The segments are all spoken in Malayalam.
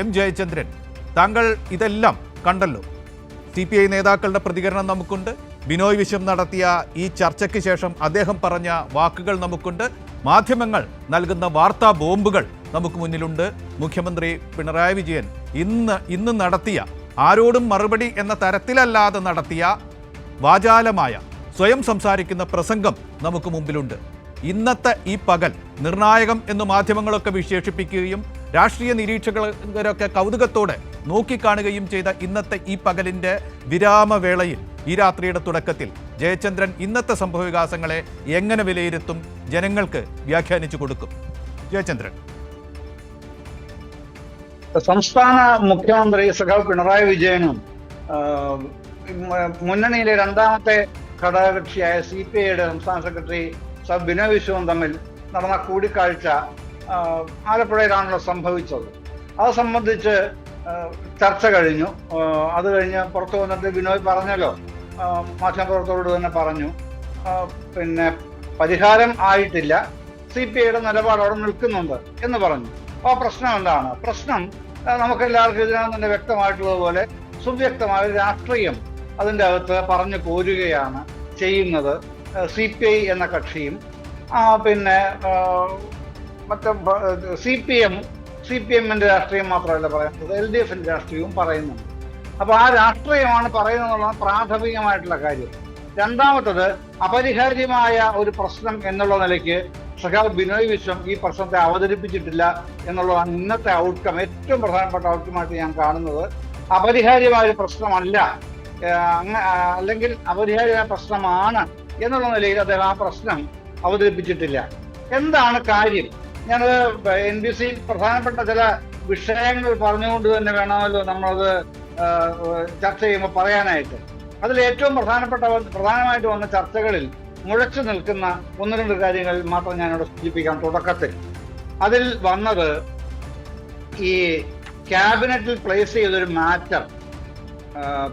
എം ജയചന്ദ്രൻ താങ്കൾ ഇതെല്ലാം കണ്ടല്ലോ. സി പി ഐ നേതാക്കളുടെ പ്രതികരണം നമുക്കുണ്ട്. ബിനോയ് വിശ്വം നടത്തിയ ഈ ചർച്ചയ്ക്ക് ശേഷം അദ്ദേഹം പറഞ്ഞ വാക്കുകൾ നമുക്കുണ്ട്. മാധ്യമങ്ങൾ നൽകുന്ന വാർത്താ ബോംബുകൾ നമുക്ക് മുന്നിലുണ്ട്. മുഖ്യമന്ത്രി പിണറായി വിജയൻ ഇന്ന് ഇന്ന് നടത്തിയ ആരോടും മറുപടി എന്ന തരത്തിലല്ലാതെ നടത്തിയ വാചാലമായ സ്വയം സംസാരിക്കുന്ന പ്രസംഗം നമുക്ക് മുമ്പിലുണ്ട്. ഇന്നത്തെ ഈ പകൽ നിർണായകം എന്ന് മാധ്യമങ്ങളൊക്കെ വിശേഷിപ്പിക്കുകയും രാഷ്ട്രീയ നിരീക്ഷകരൊക്കെ കൗതുകത്തോടെ നോക്കിക്കാണുകയും ചെയ്ത ഇന്നത്തെ ഈ പകലിന്റെ വിരാമവേളയിൽ ഈ രാത്രിയുടെ തുടക്കത്തിൽ ജയചന്ദ്രൻ ഇന്നത്തെ സംഭവവികാസങ്ങളെ എങ്ങനെ വിലയിരുത്തും ജനങ്ങൾക്ക് വ്യാഖ്യാനിച്ചു കൊടുക്കും. ജയചന്ദ്രൻ. സംസ്ഥാന മുഖ്യമന്ത്രി സഖാവ് പിണറായി വിജയനും മുന്നണിയിലെ രണ്ടാമത്തെ ഘടകകക്ഷിയായ സി പി ഐയുടെ സംസ്ഥാന സെക്രട്ടറി ബിനോയ് വിശ്വവും തമ്മിൽ നടന്ന കൂടിക്കാഴ്ച ആലപ്പുഴയിലാണല്ലോ സംഭവിച്ചത്. അത് സംബന്ധിച്ച് ചർച്ച കഴിഞ്ഞു. അത് കഴിഞ്ഞ് പുറത്തു വന്നിട്ട് ബിനോയ് പറഞ്ഞല്ലോ. മാധ്യമപ്രവർത്തകരോട് തന്നെ പറഞ്ഞു. പിന്നെ പരിഹാരം ആയിട്ടില്ല. സി പി ഐയുടെ നിലപാട് അവിടെ നിൽക്കുന്നുണ്ട് എന്ന് പറഞ്ഞു. അപ്പോൾ പ്രശ്നം എന്താണ്? പ്രശ്നം നമുക്ക് നമുക്കെല്ലാവർക്കും ഇതിനകം തന്നെ വ്യക്തമായിട്ടുള്ളതുപോലെ സുവ്യക്തമായ രാഷ്ട്രീയം അതിന്റെ അകത്ത് പറഞ്ഞു പോരുകയാണ് ചെയ്യുന്നത്. സി പി ഐ എന്ന കക്ഷിയും പിന്നെ മറ്റേ C P M C P എമ്മിന്റെ രാഷ്ട്രീയം മാത്രമല്ല പറയുന്നത് എൽ ഡി എഫിന്റെ രാഷ്ട്രീയവും പറയുന്നുണ്ട്. അപ്പോൾ ആ രാഷ്ട്രീയമാണ് പറയുന്നത് പ്രാഥമികമായിട്ടുള്ള കാര്യം. രണ്ടാമത്തത് അപരിഹാര്യമായ ഒരു പ്രശ്നം എന്നുള്ള നിലയ്ക്ക് സഖാവ് ബിനോയ് വിശ്വം ഈ പ്രശ്നത്തെ അവതരിപ്പിച്ചിട്ടില്ല എന്നുള്ളതാണ് ഇന്നത്തെ ഔട്ട്കം ഏറ്റവും പ്രധാനപ്പെട്ട ഔട്ട്കമായിട്ട് ഞാൻ കാണുന്നത്. അപരിഹാര്യമായ ഒരു പ്രശ്നമല്ല. അല്ലെങ്കിൽ അപരിഹാര്യമായ പ്രശ്നമാണ് എന്നുള്ള നിലയിൽ അദ്ദേഹം ആ പ്രശ്നം അവതരിപ്പിച്ചിട്ടില്ല. എന്താണ് കാര്യം? ഞാനത് എൻ ബി സി പ്രധാനപ്പെട്ട ചില വിഷയങ്ങൾ പറഞ്ഞുകൊണ്ട് തന്നെ വേണമല്ലോ നമ്മളത് ചർച്ച ചെയ്യുമ്പോൾ പറയാനായിട്ട്. അതിൽ ഏറ്റവും പ്രധാനപ്പെട്ട പ്രധാനമായിട്ട് വന്ന ചർച്ചകളിൽ മുഴച്ചു നിൽക്കുന്ന ഒന്ന് രണ്ട് കാര്യങ്ങൾ മാത്രം ഞാനിവിടെ സൂചിപ്പിക്കാം തുടക്കത്തിൽ. അതിൽ വന്നത് ഈ ക്യാബിനറ്റിൽ പ്ലേസ് ചെയ്തൊരു മാറ്റർ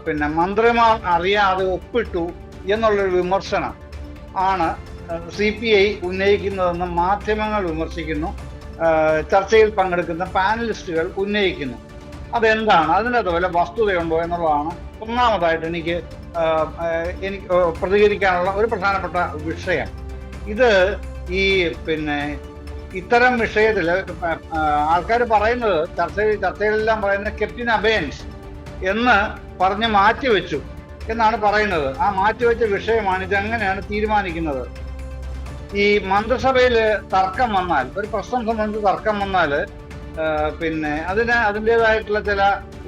പിന്നെ മന്ത്രിമാർ അറിയാതെ ഒപ്പിട്ടു എന്നുള്ളൊരു വിമർശനം ആണ് സി പി ഐ ഉന്നയിക്കുന്നതെന്ന് മാധ്യമങ്ങൾ വിമർശിക്കുന്നു ചർച്ചയിൽ പങ്കെടുക്കുന്ന പാനലിസ്റ്റുകൾ ഉന്നയിക്കുന്നു. അതെന്താണ്? അതിനകത്ത് വല്ല വസ്തുതയുണ്ടോ എന്നുള്ളതാണ് ഒന്നാമതായിട്ട് എനിക്ക് എനിക്ക് പ്രതികരിക്കാനുള്ള ഒരു പ്രധാനപ്പെട്ട വിഷയം. ഇത് ഈ പിന്നെ ഇത്തരം വിഷയത്തിൽ ആൾക്കാർ പറയുന്നത് ചർച്ചയിൽ ചർച്ചയിലെല്ലാം പറയുന്നത് കെപ്റ്റിൻ അബേൻസ് എന്ന് പറഞ്ഞ് മാറ്റിവെച്ചു. എന്നാണ് പറയുന്നത്. ആ മാറ്റിവെച്ച വിഷയമാണ് ഇതെങ്ങനെയാണ് തീരുമാനിക്കുന്നത്. ഈ മന്ത്രിസഭയിൽ തർക്കം വന്നാൽ ഒരു പ്രശ്നം സംബന്ധിച്ച് തർക്കം വന്നാൽ പിന്നെ അതിന് അതിന്റെതായിട്ടുള്ള ചില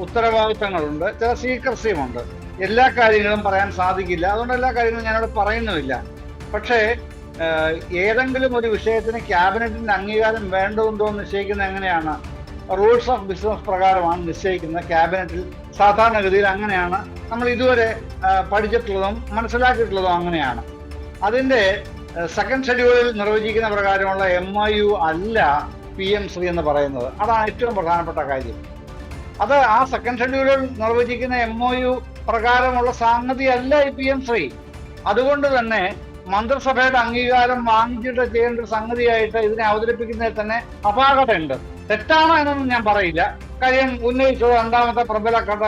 ഉത്തരവാദിത്തങ്ങളുണ്ട് ചില സീക്രസിയുമുണ്ട് എല്ലാ കാര്യങ്ങളും പറയാൻ സാധിക്കില്ല. അതുകൊണ്ട് എല്ലാ കാര്യങ്ങളും ഞാനവിടെ പറയുന്നുമില്ല. പക്ഷേ ഏതെങ്കിലും ഒരു വിഷയത്തിന് ക്യാബിനറ്റിന്റെ അംഗീകാരം വേണ്ടതുണ്ടോ എന്ന് നിശ്ചയിക്കുന്നത് എങ്ങനെയാണ്? റൂൾസ് ഓഫ് ബിസിനസ് പ്രകാരമാണ് നിശ്ചയിക്കുന്നത്. ക്യാബിനറ്റിൽ സാധാരണഗതിയിൽ അങ്ങനെയാണ്. നമ്മൾ ഇതുവരെ പഠിച്ചിട്ടുള്ളതും മനസ്സിലാക്കിയിട്ടുള്ളതും അങ്ങനെയാണ്. അതിന്റെ സെക്കൻഡ് ഷെഡ്യൂളിൽ നിർവചിക്കുന്ന പ്രകാരമുള്ള എം ഐ യു അല്ല പി എം ശ്രീ എന്ന് പറയുന്നത്. അതാണ് ഏറ്റവും പ്രധാനപ്പെട്ട കാര്യം. അത് ആ സെക്കൻഡ് ഷെഡ്യൂളിൽ നിർവചിക്കുന്ന എം ഒ യു പ്രകാരമുള്ള സംഗതി അല്ല ഈ പി എം ശ്രീ. അതുകൊണ്ട് തന്നെ മന്ത്രിസഭയുടെ അംഗീകാരം വാങ്ങിച്ചിട്ട് ചെയ്യേണ്ട ഒരു സംഗതിയായിട്ട് ഇതിനെ അവതരിപ്പിക്കുന്നതിൽ തന്നെ അപാകതയുണ്ട്. തെറ്റാണോ എന്നൊന്നും ഞാൻ പറയില്ല. കാര്യം ഉന്നയിച്ചത് രണ്ടാമത്തെ പ്രബല ഘട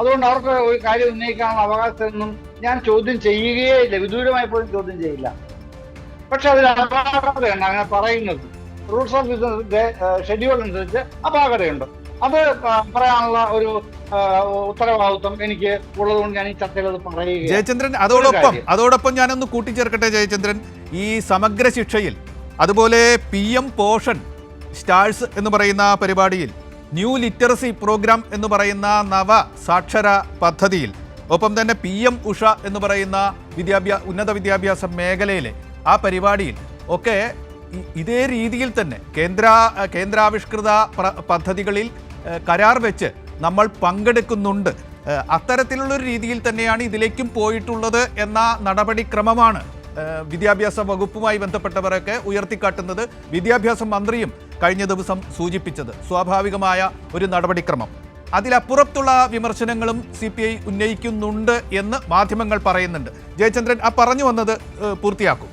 അതുകൊണ്ട് അവർക്ക് ഒരു കാര്യം ഉന്നയിക്കാനുള്ള അവകാശമൊന്നും ഞാൻ ചോദ്യം ചെയ്യുകയേ ഇല്ല. വിദൂരമായി പോലും ചോദ്യം ചെയ്യില്ല. പക്ഷെ അതിൽ അപാകതയുണ്ട് അങ്ങനെ പറയുന്നത്. റൂൾസ് ഓഫ് ബിസിനസ് ഷെഡ്യൂൾ അനുസരിച്ച് അപാകതയുണ്ട്. അത് പറയാനുള്ള ഒരു ഉത്തരവാദിത്വം എനിക്ക് ഉള്ളതുകൊണ്ട് ഞാൻ ഈ ചർച്ചയിൽ അത് പറയുക ജയചന്ദ്രൻ അതോടൊപ്പം. അതോടൊപ്പം ഞാനൊന്ന് കൂട്ടിച്ചേർക്കട്ടെ ജയചന്ദ്രൻ ഈ സമഗ്ര ശിക്ഷയിൽ അതുപോലെ പി എം പോഷൻ സ്റ്റാഴ്സ് എന്ന് പറയുന്ന പരിപാടിയിൽ ന്യൂ ലിറ്ററസി പ്രോഗ്രാം എന്ന് പറയുന്ന നവ സാക്ഷര പദ്ധതിയിൽ ഒപ്പം തന്നെ പി എം ഉഷ എന്ന് പറയുന്ന വിദ്യാഭ്യാസ ഉന്നത വിദ്യാഭ്യാസ മേഖലയിലെ ആ പരിപാടിയിൽ ഒക്കെ ഇതേ രീതിയിൽ തന്നെ കേന്ദ്ര കേന്ദ്രാവിഷ്കൃത പദ്ധതികളിൽ കരാർ വെച്ച് നമ്മൾ പങ്കെടുക്കുന്നുണ്ട്. അത്തരത്തിലുള്ളൊരു രീതിയിൽ തന്നെയാണ് ഇതിലേക്കും പോയിട്ടുള്ളത് എന്ന നടപടിക്രമമാണ് വിദ്യാഭ്യാസ വകുപ്പുമായി ബന്ധപ്പെട്ടവരൊക്കെ ഉയർത്തിക്കാട്ടുന്നത് വിദ്യാഭ്യാസ മന്ത്രിയും കഴിഞ്ഞ ദിവസം സൂചിപ്പിച്ചത്. സ്വാഭാവികമായ ഒരു നടപടിക്രമം. അതിലപ്പുറത്തുള്ള വിമർശനങ്ങളും സി പി ഐ ഉന്നയിക്കുന്നുണ്ട് എന്ന് മാധ്യമങ്ങൾ പറയുന്നുണ്ട്. ജയചന്ദ്രൻ ആ പറഞ്ഞു വന്നത് പൂർത്തിയാക്കും.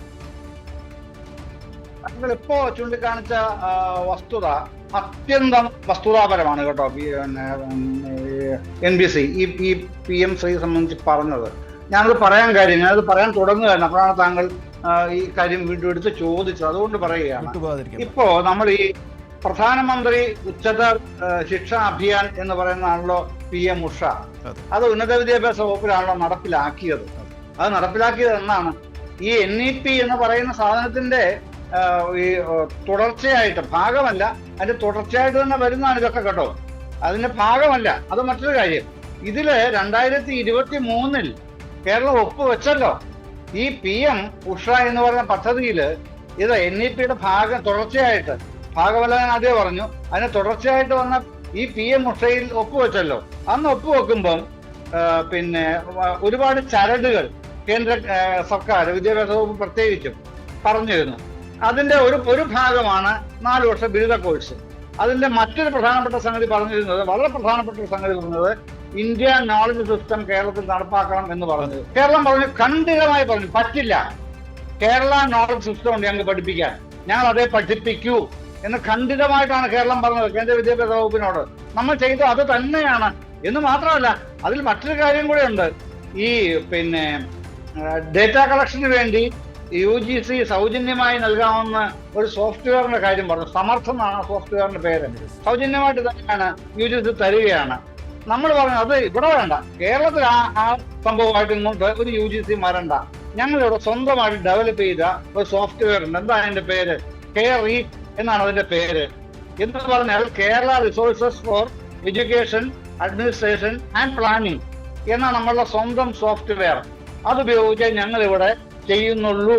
നിങ്ങൾ ചൂണ്ടിക്കാണിച്ച വസ്തുത അത്യന്തം വസ്തുതാപരമാണ് കേട്ടോ. N B C. ഈ ഈ പി എം ശ്രീ സംബന്ധിച്ച് പറഞ്ഞത്. ഞാനത് പറയാൻ കാര്യം ഞാനത് പറയാൻ തുടങ്ങുകയാണ്. അപ്പോഴാണ് താങ്കൾ ഈ കാര്യം വീണ്ടും എടുത്ത് ചോദിച്ചത്. അതുകൊണ്ട് പറയുകയാണ്. ഇപ്പോ നമ്മൾ ഈ പ്രധാനമന്ത്രി ഉച്ചത ശിക്ഷ അഭിയാൻ എന്ന് പറയുന്നതാണല്ലോ പി എം ഉഷ. അത്. ഉന്നത വിദ്യാഭ്യാസ വകുപ്പിലാണല്ലോ നടപ്പിലാക്കിയത്. അത്. നടപ്പിലാക്കിയത് എന്നാണ്. ഈ എൻ ഇ പി എന്ന് പറയുന്ന സാധനത്തിന്റെ ഈ തുടർച്ചയായിട്ട് ഭാഗമല്ല. അതിന്റെ തുടർച്ചയായിട്ട് തന്നെ വരുന്നതാണ് ഇതൊക്കെ കേട്ടോ. അതിന്റെ ഭാഗമല്ല അത് മറ്റൊരു കാര്യം. ഇതിൽ രണ്ടായിരത്തി ഇരുപത്തി മൂന്നിൽ കേരളം ഒപ്പുവെച്ചല്ലോ. ഈ പി എം ഉഷ എന്ന് പറയുന്ന പദ്ധതിയിൽ ഇത് എൻ ഇ പിയുടെ ഭാഗം തുടർച്ചയായിട്ട് ഭാഗമല്ല ഞാൻ ആദ്യം പറഞ്ഞു അതിന് തുടർച്ചയായിട്ട് വന്ന ഈ പി എം ഉഷയിൽ ഒപ്പുവെച്ചല്ലോ. അന്ന് ഒപ്പുവെക്കുമ്പം പിന്നെ ഒരുപാട് ചരടുകൾ കേന്ദ്ര സർക്കാർ വിദ്യാഭ്യാസ വകുപ്പ് പ്രത്യേകിച്ചും പറഞ്ഞിരുന്നു. അതിന്റെ ഒരു ഒരു ഭാഗമാണ് നാല് വർഷ ബിരുദ കോഴ്സ്. അതിന്റെ മറ്റൊരു പ്രധാനപ്പെട്ട സംഗതി പറഞ്ഞിരുന്നത് വളരെ പ്രധാനപ്പെട്ട ഒരു സംഗതി പറഞ്ഞത് ഇന്ത്യ നോളജ് സിസ്റ്റം കേരളത്തിൽ നടപ്പാക്കണം എന്ന് പറഞ്ഞത്. കേരളം പറഞ്ഞു ഖണ്ഡിതമായി പറഞ്ഞു പറ്റില്ല. കേരള നോളജ് സിസ്റ്റം ഉണ്ട് ഞങ്ങൾക്ക് പഠിപ്പിക്കാൻ. ഞങ്ങൾ അതേ പഠിപ്പിക്കൂ എന്ന് ഖണ്ഡിതമായിട്ടാണ് കേരളം പറഞ്ഞത് കേന്ദ്ര വിദ്യാഭ്യാസ വകുപ്പിനോട്. നമ്മൾ ചെയ്തത് അത് തന്നെയാണ്. എന്ന് മാത്രമല്ല അതിൽ മറ്റൊരു കാര്യം കൂടെ ഉണ്ട്. ഈ പിന്നെ ഡേറ്റ കളക്ഷന് വേണ്ടി യു ജി സി സൗജന്യമായി നൽകാവുന്ന ഒരു സോഫ്റ്റ്വെയറിന്റെ കാര്യം പറഞ്ഞു. സമർത്ഥം എന്നാണ് ആ സോഫ്റ്റ്വെയറിന്റെ പേര്. സൗജന്യമായിട്ട് തന്നെയാണ് യു ജി സി തരികയാണ്. നമ്മൾ പറഞ്ഞു അത് ഇവിടെ വേണ്ട. കേരളത്തിൽ ആ ആ സംഭവമായിട്ട് ഇങ്ങോട്ട് ഒരു യു ജി സി വരണ്ട ഞങ്ങളിവിടെ സ്വന്തമായിട്ട് ഡെവലപ്പ് ചെയ്ത ഒരു സോഫ്റ്റ്വെയർ ഉണ്ട്. എന്താ അതിന്റെ പേര്? കെയർ ഇ എന്നാണ് അതിന്റെ പേര്. എന്ന് പറഞ്ഞാൽ Kerala resources for education administration and planning എന്ന നമ്മളുടെ സ്വന്തം സോഫ്റ്റ്വെയർ. അതുപയോഗിച്ച് ഞങ്ങൾ ഇവിടെ ചെയ്യുന്നുള്ളൂ.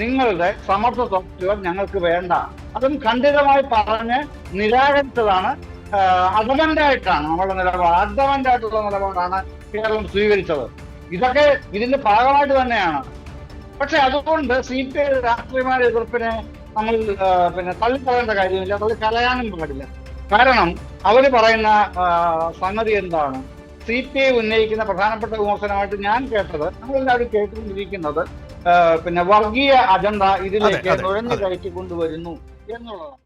നിങ്ങളുടെ സമർത്ഥ സോഫ്റ്റ്വെയർ ഞങ്ങൾക്ക് വേണ്ട. അതും ഖണ്ഡിതമായി പറഞ്ഞ് നിരാകരിച്ചതാണ്. അഡമന്റ് ആയിട്ടാണ് നമ്മുടെ നിലപാട്. ആയിട്ടുള്ള നിലപാടാണ് കേരളം സ്വീകരിച്ചത്. ഇതൊക്കെ ഇതിന്റെ ഭാഗമായിട്ട് തന്നെയാണ്. പക്ഷെ അതുകൊണ്ട് സി പി ഐ രാഷ്ട്രീയമായ എതിർപ്പിനെ നമ്മൾ പിന്നെ തള്ളിക്കളയേണ്ട കാര്യമില്ല. തള്ളി കലയാനും പാടില്ല. കാരണം അവർ പറയുന്ന സംഗതി എന്താണ്? സി പി ഐ ഉന്നയിക്കുന്ന പ്രധാനപ്പെട്ട വിമർശനമായിട്ട് ഞാൻ കേട്ടത് നമ്മളെല്ലാവരും കേട്ടുകൊണ്ടിരിക്കുന്നത് പിന്നെ വർഗീയ അജണ്ട ഇതിലേക്ക് നുഴഞ്ഞു. കയറ്റി കൊണ്ടുവരുന്നു എന്നുള്ളതാണ്